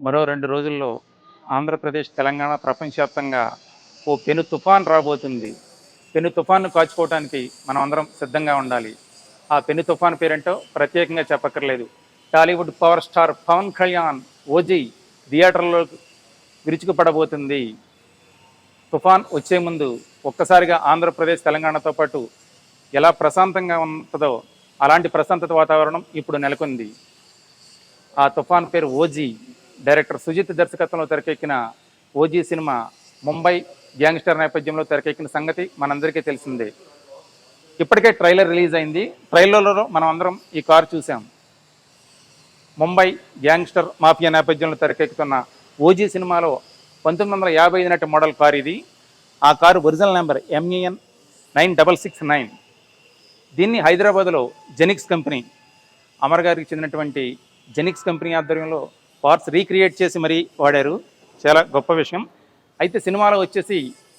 మరో రెండు రోజుల్లో ఆంధ్రప్రదేశ్ తెలంగాణ ప్రపంచవ్యాప్తంగా ఓ పెను తుఫాన్ రాబోతుంది. పెను తుఫాన్ను కాచుకోవడానికి మనం అందరం సిద్ధంగా ఉండాలి. ఆ పెను తుఫాన్ పేరేంటో ప్రత్యేకంగా చెప్పక్కర్లేదు. Tollywood power star Pawan Kalyan OG థియేటర్లో విరుచుకుపడబోతుంది. తుఫాన్ వచ్చే ముందు ఒక్కసారిగా ఆంధ్రప్రదేశ్ తెలంగాణతో పాటు ఎలా ప్రశాంతంగా ఉంటుందో అలాంటి ప్రశాంతత వాతావరణం ఇప్పుడు నెలకొంది. ఆ తుఫాన్ పేరు ఓజీ. డైరెక్టర్ సుజిత్ దర్శకత్వంలో తెరకెక్కిన ఓజీ సినిమా ముంబై గ్యాంగ్స్టర్ నేపథ్యంలో తెరకెక్కిన సంగతి మనందరికీ తెలిసిందే. ఇప్పటికే ట్రైలర్ రిలీజ్ అయింది. ట్రైలర్లో మనం అందరం ఈ కారు చూసాం ముంబై గ్యాంగ్స్టర్ మాఫియా నేపథ్యంలో తెరకెక్కుతున్న ఓజీ సినిమాలో పంతొమ్మిది వందల యాభై ఐదు నాటి మోడల్ కారు ఇది. ఆ car original number MEN nine double six nine. దీన్ని హైదరాబాద్లో జెనిక్స్ కంపెనీ అమర్ గారికి చెందినటువంటి జెనిక్స్ కంపెనీ ఆధ్వర్యంలో పార్ట్స్ రీక్రియేట్ చేసి మరీ వాడారు. చాలా గొప్ప విషయం. అయితే సినిమాలో వచ్చేసి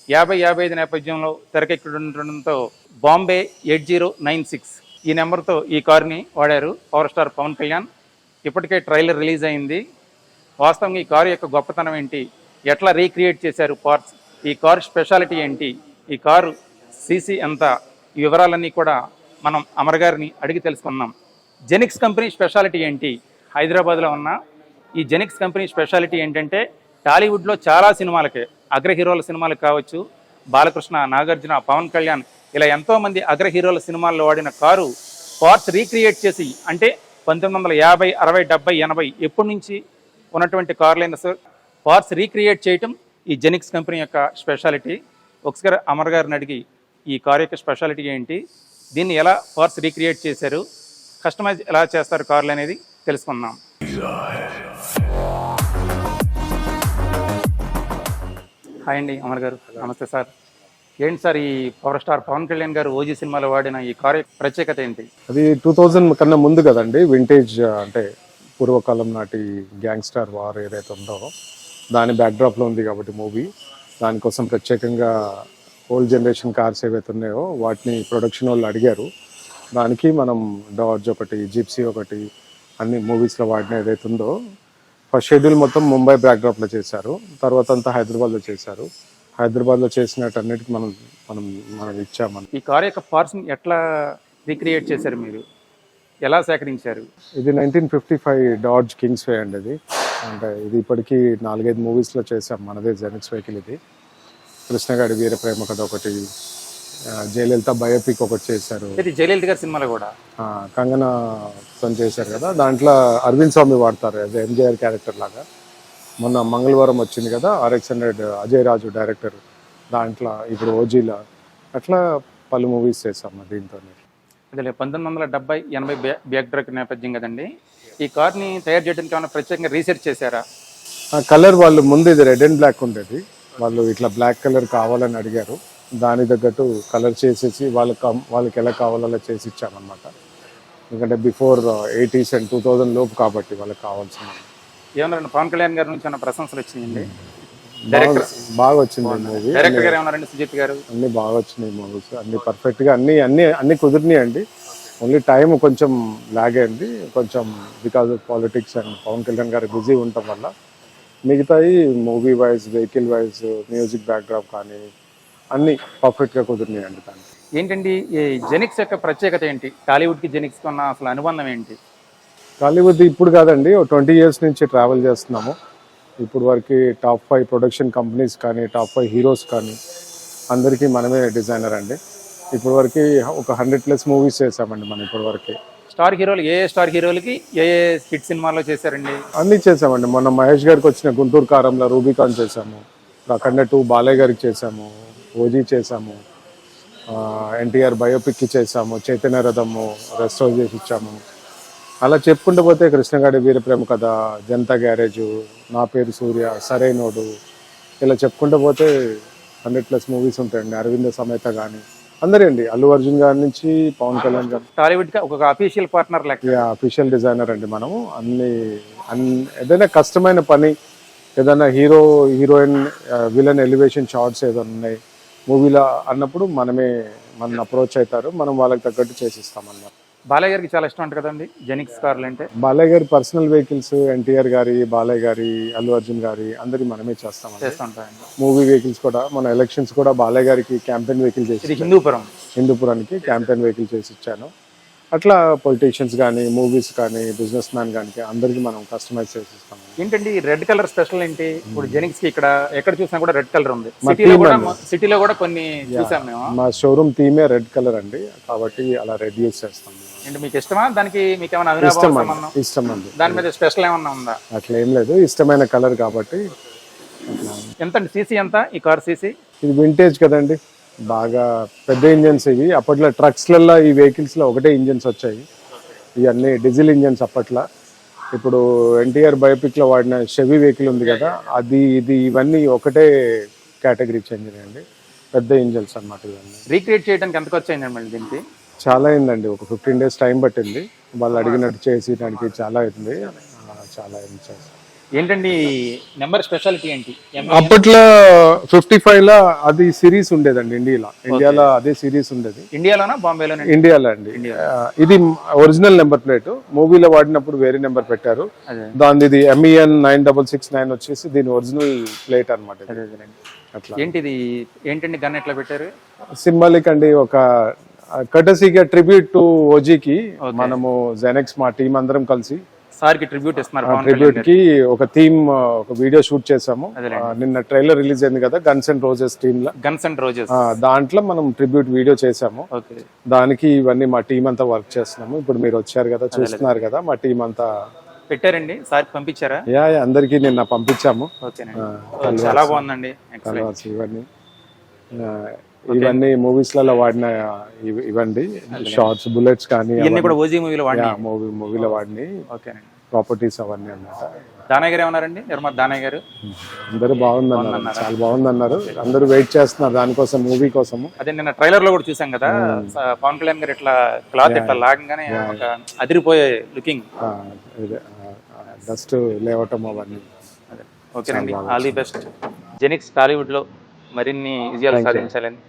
యాభై యాభై ఐదు నేపథ్యంలో తెరకెక్కడంతో Bombay eight zero nine six ఈ నెంబర్తో ఈ కారుని వాడారు పవర్ స్టార్ పవన్ కళ్యాణ్. ఇప్పటికే ట్రైలర్ రిలీజ్ అయింది. వాస్తవంగా ఈ కారు యొక్క గొప్పతనం ఏంటి? ఎట్లా రీక్రియేట్ చేశారు పార్ట్స్? ఈ కారు స్పెషాలిటీ ఏంటి? ఈ కారు సీసీ ఎంత? ఈ వివరాలన్నీ కూడా మనం అమర్ గారిని అడిగి తెలుసుకున్నాం జెనిక్స్ కంపెనీ స్పెషాలిటీ ఏంటి? హైదరాబాద్లో ఉన్న ఈ జెనిక్స్ కంపెనీ స్పెషాలిటీ ఏంటంటే టాలీవుడ్లో చాలా సినిమాలకి అగ్ర హీరోల సినిమాలకు కావచ్చు బాలకృష్ణ నాగార్జున పవన్ కళ్యాణ్ ఇలా ఎంతోమంది అగ్ర హీరోల సినిమాల్లో వాడిన కారు పార్ట్స్ రీక్రియేట్ చేసి అంటే పంతొమ్మిది వందల యాభై అరవై డెబ్బై ఎనభై ఎప్పటి నుంచి ఉన్నటువంటి కార్లైన సార్? పార్ట్స్ రీక్రియేట్ చేయటం ఈ జెనిక్స్ కంపెనీ యొక్క స్పెషాలిటీ. ఒకసారి అమర్ గారిని అడిగి ఈ కార్ యొక్క స్పెషాలిటీ ఏంటి? దీన్ని ఎలా పార్ట్స్ రీక్రియేట్ చేశారు? కస్టమైజ్ ఎలా చేస్తారు కార్లు అనేది తెలుసుకుందాం. హాయ్ అండి అమర్ గారు. నమస్తే సార్. ఏంటి సార్ ఈ పవర్ స్టార్ పవన్ కళ్యాణ్ గారు ఓజీ సినిమాలో వాడిన ఈ కార్ ప్రత్యేకత ఏంటి? అది టూ థౌజండ్ కన్నా ముందు కదండి వింటేజ్ అంటే పూర్వకాలం నాటి గ్యాంగ్స్టర్ వార్ ఏదైతే ఉందో దాని బ్యాక్డ్రాప్లో ఉంది కాబట్టి మూవీ దానికోసం ప్రత్యేకంగా ఓల్డ్ జనరేషన్ కార్స్ ఏవైతే ఉన్నాయో వాటిని ప్రొడక్షన్ వాళ్ళు అడిగారు. దానికి మనం డాడ్జ్ ఒకటి జిప్సీ ఒకటి అన్ని మూవీస్లో వాడిన ఏదైతే ఉందో ఫస్ట్ షెడ్యూల్ మొత్తం ముంబై బ్యాక్డ్రాప్లో చేశారు. తర్వాత అంతా హైదరాబాద్లో చేశారు. హైదరాబాద్లో చేసినట్టన్నిటికీ మనం మనం మనం ఇచ్చామని. ఈ కార్ యొక్క పార్ట్స్ ఎట్లా రీక్రియేట్ చేశారు మీరు? ఎలా సేకరించారు? ఇది nineteen fifty five Dodge Kingsway అండి ఇది. అంటే ఇది ఇప్పటికీ నాలుగైదు మూవీస్లో చేసాం మనదే జెనిక్స్ వెహికల్ ఇది. కృష్ణగాడి వీర ప్రేమ కథ ఒకటి జయలలిత బయోపిక్ ఒకటి చేశారు. జయలలిత గారి సినిమాలో కూడా? కంగనా తను చేశారు కదా. దాంట్లో అరవింద్ స్వామి వాడతారు. ఎంజీఆర్ క్యారెక్టర్ లాగా. మొన్న మంగళవారం వచ్చింది కదా RX hundred Ajay Raju director దాంట్లో ఇప్పుడు ఓజీలా. అట్లా పలు మూవీస్ చేసాం దీంతో అదే పంతొమ్మిది వందల డెబ్బై ఎనభై బ్యా బ్యాక్ డ్రాక్ నేపథ్యం కదండి. ఈ కార్ని తయారు చేయడానికి ఏమైనా ప్రత్యేకంగా రీసెర్చ్ చేశారా? ఆ కలర్ వాళ్ళు ముందు ఇది రెడ్ అండ్ బ్లాక్ ఉండేది. వాళ్ళు ఇట్లా బ్లాక్ కలర్ కావాలని అడిగారు. దాని తగ్గట్టు కలర్ చేసేసి వాళ్ళకి వాళ్ళకి ఎలా కావాలో అలా చేసి ఇచ్చామన్నమాట. ఎందుకంటే before eighties and two thousand లోపు కాబట్టి వాళ్ళకి కావాల్సిన ఏమన్నారండి? పవన్ కళ్యాణ్ గారి నుంచి ఏమైనా ప్రశంసలు వచ్చినాయండి? డైరెక్టర్ బాగా వచ్చింది డైరెక్టర్ గారు ఏమన్నారండి సుజిత్ గారు? అన్ని బాగా వచ్చినాయి మూవీస్. అన్ని పర్ఫెక్ట్గా అన్ని అన్ని అన్ని కుదిరినాయి అండి. ఓన్లీ టైం కొంచెం లాగ్ అయింది. కొంచెం because of politics and Pawan Kalyan గారు బిజీ ఉండటం వల్ల. మిగతాయి movie wise vehicle wise music backdrop కానీ అన్ని పర్ఫెక్ట్గా కుదిరినాయి అండి దానికి. ఏంటండి? ఈ జెనిక్స్ యొక్క ప్రత్యేకత ఏంటి? టాలీవుడ్కి జెనిక్స్ ఉన్న అసలు అనుబంధం ఏంటి? టాలీవుడ్ ఇప్పుడు కాదండి ట్వంటీ ఇయర్స్ నుంచి ట్రావెల్ చేస్తున్నాము. ఇప్పుడు వరకు టాప్ ఫైవ్ ప్రొడక్షన్ కంపెనీస్ కానీ టాప్ ఫైవ్ హీరోస్ కానీ అందరికీ మనమే డిజైనర్ అండి. ఇప్పుడు వరకు ఒక హండ్రెడ్ ప్లస్ మూవీస్ చేసామండి మనం ఇప్పటి వరకు. స్టార్ హీరోలు ఏ స్టార్ హీరోలకి ఏ ఏ హిట్ సినిమాలో చేశారండి? అన్నీ చేసామండి మొన్న మహేష్ గారికి వచ్చిన గుంటూరు కారంలో రూబికాన్ చేసాము అక్కడనే టూ బాలయ్య గారికి చేసాము ఓజీ చేసాము ఎన్టీఆర్ బయోపిక్కి చేసాము చైతన్య రథము రెస్టోర్ చేసి ఇచ్చాము అలా చెప్పుకుంటూ పోతే కృష్ణగాడి వీరప్రేమ కథ జనతా గ్యారేజ్ నా పేరు సూర్య సరైనోడు ఇలా చెప్పుకుంటూ పోతే హండ్రెడ్ ప్లస్ మూవీస్ ఉంటాయండి. అరవింద సమేత కానీ అందరే అండి. అల్లు అర్జున్ గారి నుంచి పవన్ కళ్యాణ్ గారు టాలీవుడ్కి ఒక అఫీషియల్ పార్ట్నర్ లెక్క. అఫీషియల్ డిజైనర్ అండి మనము. అన్ని అన్ని ఏదైనా కష్టమైన పని ఏదైనా hero heroine villain elevation shots ఏదైనా ఉన్నాయి. మూవీలో అన్నప్పుడు మనమే మన అప్రోచ్ అవుతారు. మనం వాళ్ళకి తగ్గట్టు చేసిస్తాం అన్నమాట. బాలయ్య గారికి చాలా ఇష్టం అంట కదండి జెనిక్స్ కార్లు అంటే. బాలయ్య గారి పర్సనల్ వెహికల్స్ ఎన్టీఆర్ గారి బాలయ్య గారి అల్లు అర్జున్ గారి అందరి మనమే చేస్తుంటాయండి. మూవీ వెహికల్స్ కూడా మన ఎలక్షన్స్ కూడా బాలయ్య గారికి క్యాంపెయిన్ వెహికల్ చేసి ఇది హిందూపురం. హిందూపురానికి క్యాంపెయిన్ వెహికల్ చేసి ఇచ్చాను. అట్లా పొలిటీషియన్స్ కానీ మూవీస్ కానీ బిజినెస్ మ్యాన్ కానీ అందరికి మనం కస్టమైజ్ చేసి ఇస్తాము ఏంటండి రెడ్ కలర్ స్పెషల్ ఏంటి? ఇప్పుడు జెనిక్స్కి ఇక్కడ ఎక్కడ చూసినా కూడా రెడ్ కలర్ ఉంది. సిటీలో కూడా. సిటీలో కూడా కొన్ని చూసాం మేము. మా షోరూమ్ థీమే రెడ్ కలర్ అండి. కాబట్టి అలా రెడ్ యూస్ చేస్తాం. ఏంటి మీకు ఇష్టమా? దానికి మీకు ఏమైనా అవినాభావ ఇష్టం అండి దాని మీద స్పెషల్ ఏమన్నా ఉందా? అట్లా ఏం లేదు. ఇష్టమైన కలర్ కాబట్టి ఎంత అండి సీసీ ఎంత? ఈ కార్ సీసీ? ఇది వింటేజ్ కదండి. బాగా పెద్ద ఇంజన్స్ ఇవి. అప్పట్లో ట్రక్స్లలో ఈ వెహికల్స్లో ఒకటే ఇంజన్స్ వచ్చాయి. ఇవన్నీ డీజిల్ ఇంజన్స్ అప్పట్లో. ఇప్పుడు ఎన్టీఆర్ బయోపిక్లో వాడిన షెవీ వెహికల్ ఉంది కదా అది ఇది ఇవన్నీ ఒకటే కేటగిరీ చెందినవి అండి పెద్ద ఇంజన్స్ అన్నమాట ఇవన్నీ. రీక్రియేట్ చేయడానికి ఎంత ఖర్చు అయిందండి మళ్ళీ దీనికి? చాలా అయిందండి. ఒక ఫిఫ్టీన్ డేస్ టైం పట్టింది. వాళ్ళు అడిగినట్టు చేసి దానికి చాలా అయింది. చాలా అయింది. ఏంటండి నెంబర్ స్పెషాలిటీ ఏంటి? అప్పట్లో ఫిఫ్టీ ఫైవ్లో అది సిరీస్ ఉండేదండి ఇండియాలో. ఇండియాలో అదే సిరీస్ ఉండేది. ఇండియాలోనా? బాంబేలోనా? ఇండియాలో అండి. ఇది ఒరిజినల్ నెంబర్ ప్లేట్ మూవీలో వాడినప్పుడు వేరే నెంబర్ పెట్టారు. దాని ఇది MEN nine double six nine వచ్చేసి దీని ఒరిజినల్ ప్లేట్ అనమాట. అట్లా. ఏంటిది? ఏంటండి గన్ ఎట్లా పెట్టారు? సింబాలిక్ అండి ఒక కటసీగా ట్రిబ్యూట్ టు ఓజీకి మనము జెనెక్స్ మా టీం అందరం కలిసి సార్కి ట్రిబ్యూట్ ఇస్తున్నారు ట్రిబ్యూట్కి ఒక థీమ్ ఒక వీడియో షూట్ చేసాము నిన్న ట్రైలర్ రిలీజ్ అయింది కదా గన్స్ అండ్ రోజెస్ టీమ్లో. గన్స్ అండ్ రోజెస్ దాంట్లో మనం ట్రిబ్యూట్ వీడియో చేసాము దానికి ఇవన్నీ మా టీం అంతా వర్క్ చేస్తున్నాము. ఇప్పుడు మీరు వచ్చారు కదా చూస్తున్నారు కదా మా టీం అంతా పెట్టారండి? సార్ పంపించారా? యా అందరికీ నిన్న పంపించాము. చాలా బాగుందండి. ఇవన్నీ. ఇవన్నీ మూవీస్లలో వాడిన ఇవి- ఇవండి. షార్ట్స్ బుల్లెట్స్ కానీ ఇవన్నీ కూడా ఓజీ మూవీలో వాడి మూవీ మూవీలో వాడిని ఓకేనండి ప్రాపర్టీస్ అవన్నీ అన్నమాట. దానయ్య గారు ఏమన్నారండి? నిర్మాత దానయ్య గారు? అందరూ బాగుందన్నారు. చాలా బాగుందన్నారు. అందరూ వెయిట్ చేస్తున్నారు దానికోసం మూవీ కోసము. అదే నిన్న ట్రైలర్లో కూడా చూసాం కదా. స- పవన్ కళ్యాణ్ గారు ఇట్లా క్లాత్ ఇట్లా లాగంగానే ఒక అదిరిపోయే లుకింగ్. డస్ట్ లేవటం అవన్నీ. ఓకేనండి ఆల్ ది బెస్ట్. జెనిక్స్ టాలీవుడ్లో మరిన్ని విజయాలు సాధించాలని